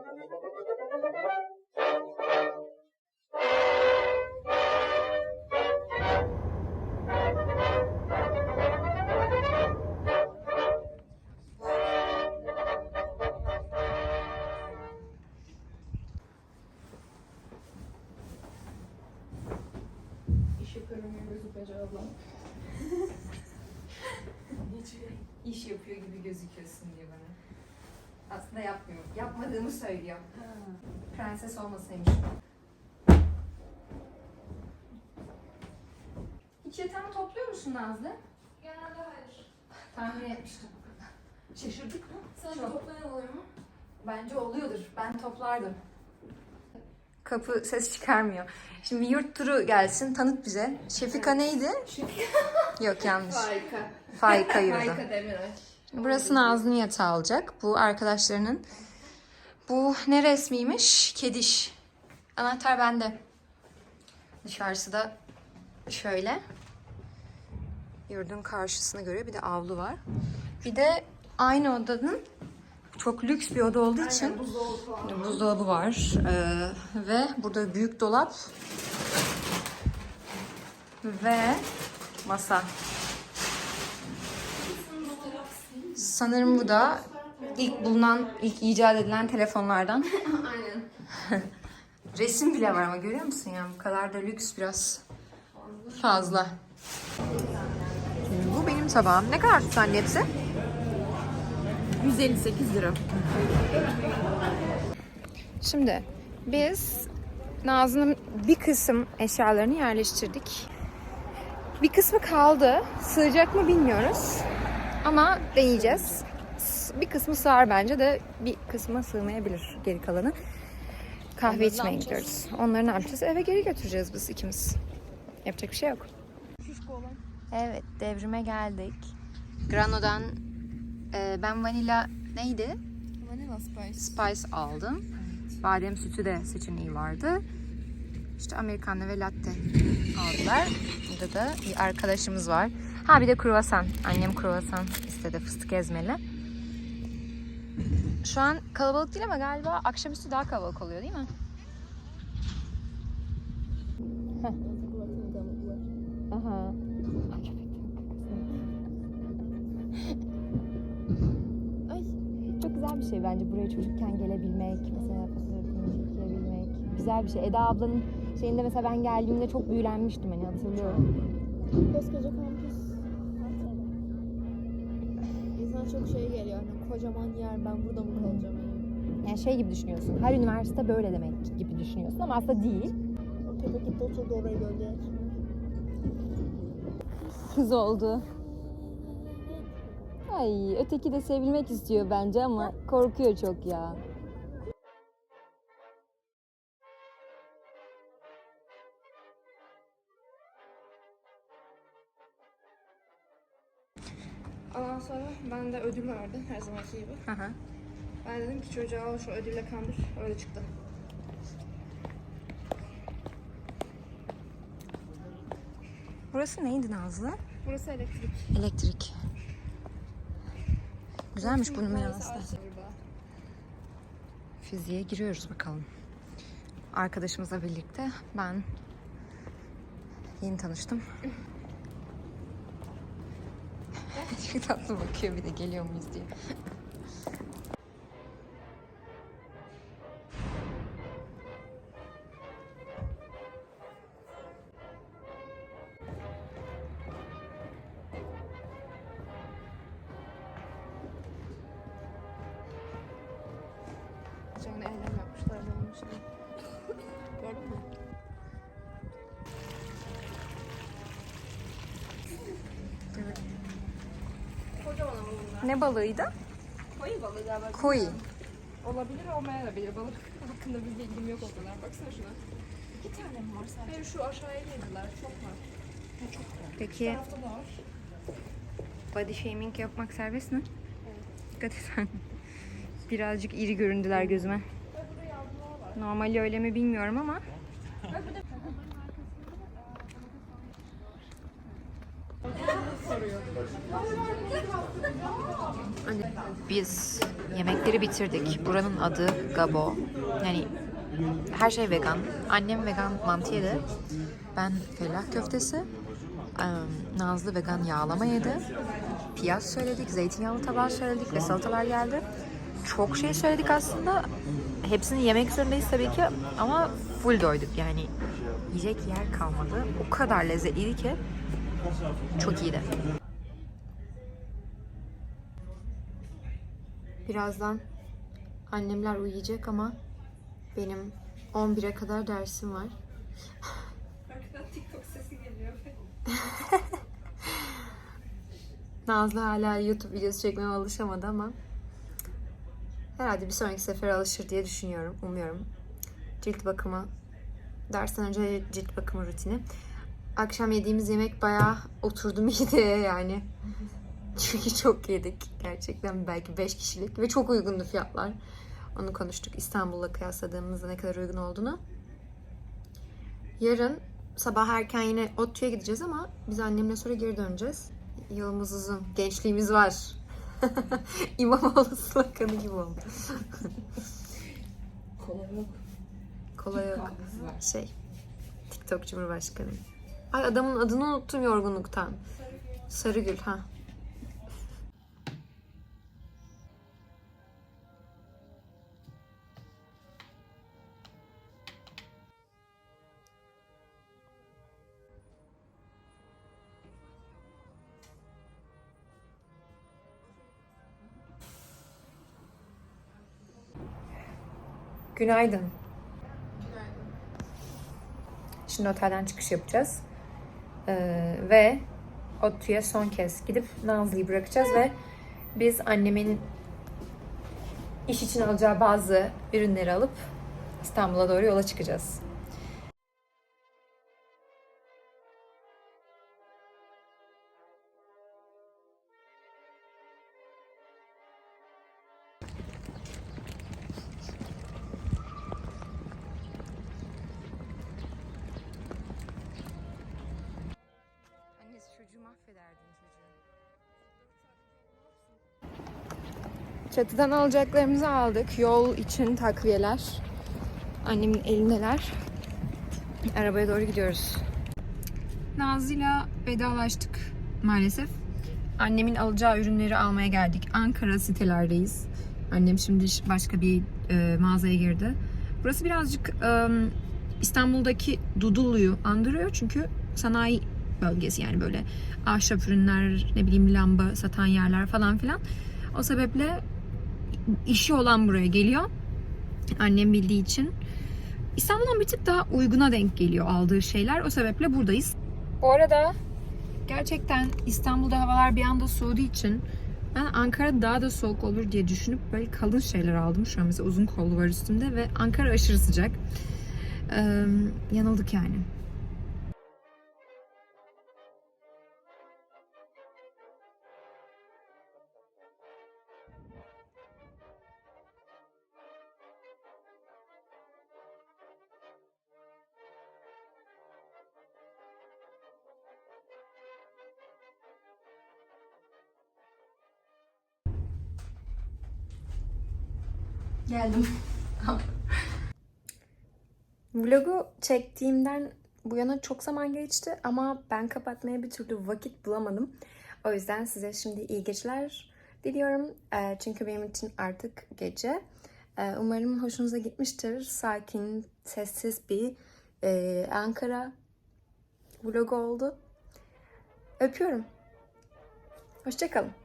İş yapıyor gibi gözüküyorsun diyor bana. Aslında yapmıyor. Yapmadığımı söylüyor. Prenses olmasaymış. Hiç yatağını topluyor musun Nazlı? Genelde hayır. Tahmin etmiştim. Şaşırdık mı? Sen Çok. toplayan oluyor mu? Bence oluyordur. Ben toplardım. Kapı ses çıkarmıyor. Şimdi yurt turu gelsin. Tanıt bize. Şefika neydi? Yok yanlış. Harika. Faika yurdu. Harika Demiray. Burası Nazlı'nın yatağı olacak. Bu arkadaşlarının. Bu ne resmiymiş? Kediş. Anahtar bende. Dışarısı da şöyle. Yurdun karşısına göre bir de avlu var. Bir de aynı odanın çok lüks bir oda olduğu için Buzdolabı buzdolabı var. Ee, ve burada büyük dolap ve masa. Sanırım bu da ilk bulunan, ilk icat edilen telefonlardan. Aynen. Resim bile var ama görüyor musun ya? Bu kadar da lüks biraz fazla. Bu benim tabağım. Ne kadar tuttu anne hepsi? 158 lira. Şimdi biz Nazlı'nın bir kısım eşyalarını yerleştirdik. Bir kısmı kaldı. Sığacak mı bilmiyoruz. Ama deneyeceğiz. Bir kısmı sığar bence de bir kısmı sığmayabilir geri kalanı. Kahve içmeye gidiyoruz. Onları ne yapacağız? Eve geri götüreceğiz biz ikimiz. Yapacak bir şey yok. Evet devrime geldik. Grano'dan e, ben vanilla neydi? Vanilla Spice. Spice aldım. Badem sütü de seçeneği vardı. İşte americano ve latte aldılar. Burada da bir arkadaşımız var. Ha bir de kruvasan. Annem kruvasan istedi fıstık ezmeli. Şu an kalabalık değil ama galiba akşamüstü daha kalabalık oluyor değil mi? Aha. Ay. Çok güzel bir şey bence buraya çocukken gelebilmek, mesela fotoğrafını çekebilmek. Güzel bir şey. Eda ablanın şeyinde mesela ben geldiğimde çok büyülenmiştim hani hatırlıyorum. Koskoca kampüs. İnsan çok şey geliyor. Hani kocaman yer ben burada mı kalacağım? Yani şey gibi düşünüyorsun. Her üniversite böyle demek gibi düşünüyorsun ama aslında değil. Köpek gitti oturdu orayı görecek. Kız oldu. Ay öteki de sevilmek istiyor bence ama korkuyor çok ya. Ondan sonra ben de ödül verdi her zamanki gibi. Hı hı. Ben dedim ki çocuğa al şu ödülle kandır. Öyle çıktı. Burası neydi Nazlı? Burası elektrik. Elektrik. Güzelmiş bunun mirası da. Fiziğe giriyoruz bakalım. Arkadaşımızla birlikte ben yeni tanıştım. Çok tatlı bakıyor bir de geliyor muyuz diye. Ne balığıydı? Koyu balığı galiba. Koi. Olabilir olmayabilir. Balık hakkında bir bilgim yok o kadar. Baksana şuna. İki tane mi var sadece? Hayır şu aşağıya girdiler. Çok var. Ha, çok var. Peki tarafta da var. body shaming yapmak serbest mi? Dikkat et. Birazcık iri göründüler gözüme. Ve burada yavrular var. Normali öyle mi bilmiyorum ama. Ve burada Biz yemekleri bitirdik. Buranın adı Gabo. Yani her şey vegan. Annem vegan mantı yedi. Ben fellah köftesi. Eee, Nazlı vegan yağlama yedi. Piyaz söyledik, zeytinyağlı tabağı söyledik ve salatalar geldi. Çok şey söyledik aslında. Hepsini yemek zorundayız tabii ki ama full doyduk yani. Yiyecek yer kalmadı. O kadar lezzetliydi ki çok iyiydi. Birazdan annemler uyuyacak ama benim 11'e kadar dersim var. Arkadan TikTok sesi geliyor. Nazlı hala YouTube videosu çekmeye alışamadı ama herhalde bir sonraki sefere alışır diye düşünüyorum, umuyorum. Cilt bakımı, dersten önce cilt bakımı rutini. Akşam yediğimiz yemek bayağı oturdu mideye yani. Çünkü çok yedik gerçekten belki 5 kişilik ve çok uygundu fiyatlar. Onu konuştuk İstanbul'la kıyasladığımızda ne kadar uygun olduğunu. Yarın sabah erken yine ODTÜ'ye gideceğiz ama biz annemle sonra geri döneceğiz. Yolumuz uzun. Gençliğimiz var. İmamoğlu sloganı gibi oldu. Kolay yok. Kolay yok. Şey. TikTok Cumhurbaşkanı. Ay adamın adını unuttum yorgunluktan. Sarıgül ha. Günaydın. Şimdi otelden çıkış yapacağız. Ee, ve ODTÜ'ye son kez gidip Nazlı'yı bırakacağız ve biz annemin iş için alacağı bazı ürünleri alıp İstanbul'a doğru yola çıkacağız. Çatıdan alacaklarımızı aldık. Yol için takviyeler. Annemin elindeler. Arabaya doğru gidiyoruz. Nazlı'yla vedalaştık maalesef. Annemin alacağı ürünleri almaya geldik. Ankara sitelerdeyiz. Annem şimdi başka bir e, mağazaya girdi. Burası birazcık e, İstanbul'daki Dudullu'yu andırıyor çünkü sanayi bölgesi yani böyle ahşap ürünler, ne bileyim lamba satan yerler falan filan. O sebeple işi olan buraya geliyor. Annem bildiği için. İstanbul'dan bir tık daha uyguna denk geliyor aldığı şeyler. O sebeple buradayız. Bu arada gerçekten İstanbul'da havalar bir anda soğuduğu için ben Ankara daha da soğuk olur diye düşünüp böyle kalın şeyler aldım. Şu an mesela uzun kollu var üstümde ve Ankara aşırı sıcak. Ee, yanıldık yani. Geldim. Vlogu çektiğimden bu yana çok zaman geçti ama ben kapatmaya bir türlü vakit bulamadım. O yüzden size şimdi iyi geceler diliyorum. Ee, çünkü benim için artık gece. Ee, umarım hoşunuza gitmiştir. Sakin, sessiz bir e, Ankara vlogu oldu. Öpüyorum. Hoşçakalın.